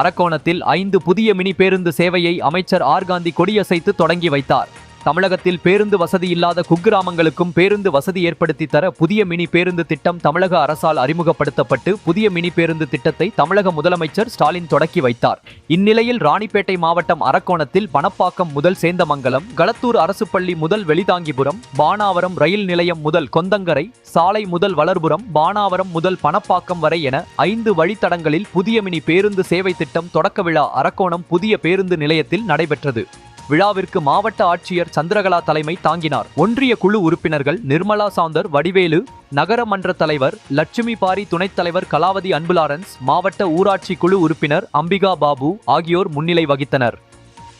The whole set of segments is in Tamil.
அரக்கோணத்தில் ஐந்து புதிய மினி பேருந்து சேவையை அமைச்சர் ஆர் காந்தி கொடியசைத்து தொடங்கி வைத்தார். தமிழகத்தில் பேருந்து வசதி இல்லாத குக்கிராமங்களுக்கும் பேருந்து வசதி ஏற்படுத்தி தர புதிய மினி பேருந்து திட்டம் தமிழக அரசால் அறிமுகப்படுத்தப்பட்டு புதிய மினி பேருந்து திட்டத்தை தமிழக முதலமைச்சர் ஸ்டாலின் தொடக்கி வைத்தார். இந்நிலையில் ராணிப்பேட்டை மாவட்டம் அரக்கோணத்தில் பணப்பாக்கம் முதல் சேந்தமங்கலம் களத்தூர் அரசு பள்ளி முதல் வெளிதாங்கிபுரம் பானாவரம் ரயில் நிலையம் முதல் கொந்தங்கரை சாலை முதல் வளர்புரம் பானாவரம் முதல் பணப்பாக்கம் வரை என ஐந்து வழித்தடங்களில் புதிய மினி பேருந்து சேவை திட்டம் தொடக்க விழா அரக்கோணம் புதிய பேருந்து நிலையத்தில் நடைபெற்றது. விழாவிற்கு மாவட்ட ஆட்சியர் சந்திரகலா தலைமை தாங்கினார். ஒன்றிய குழு உறுப்பினர்கள் நிர்மலா சாந்தர் வடிவேலு நகர மன்ற தலைவர் லட்சுமி பாரி துணைத் தலைவர் கலாவதி அன்புலாரன்ஸ் மாவட்ட ஊராட்சி குழு உறுப்பினர் அம்பிகா பாபு ஆகியோர் முன்னிலை வகித்தனர்.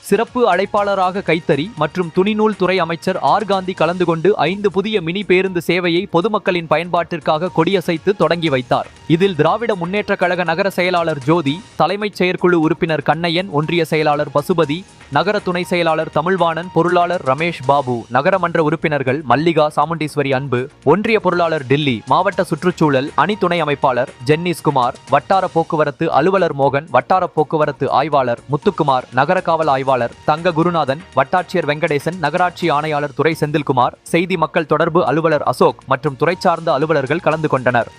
சிறப்பு அழைப்பாளராக கைத்தறி மற்றும் துணிநூல் துறை அமைச்சர் ஆர். காந்தி கலந்து கொண்டு ஐந்து புதிய மினி பேருந்து சேவையை பொதுமக்களின் பயன்பாட்டிற்காக கொடியசைத்து தொடங்கி வைத்தார். இதில் திராவிட முன்னேற்றக் கழக நகர செயலாளர் ஜோதி தலைமைச் செயற்குழு உறுப்பினர் கண்ணையன் ஒன்றிய செயலாளர் பசுபதி நகர துணை செயலாளர் தமிழ்வாணன் பொருளாளர் ரமேஷ் பாபு நகரமன்ற உறுப்பினர்கள் மல்லிகா சாமுண்டீஸ்வரி அன்பு ஒன்றிய பொருளாளர் டில்லி மாவட்ட சுற்றுச்சூழல் அணி துணை அமைப்பாளர் ஜென்னிஸ் குமார் வட்டார போக்குவரத்து அலுவலர் மோகன் வட்டார போக்குவரத்து ஆய்வாளர் முத்துக்குமார் நகர காவல் ஆய்வாளர் தங்க குருநாதன் வட்டாட்சியர் வெங்கடேசன் நகராட்சி ஆணையாளர் துறை செந்தில்குமார் செய்தி மக்கள் தொடர்பு அலுவலர் அசோக் மற்றும் துறை சார்ந்த அலுவலர்கள் கலந்து கொண்டனர்.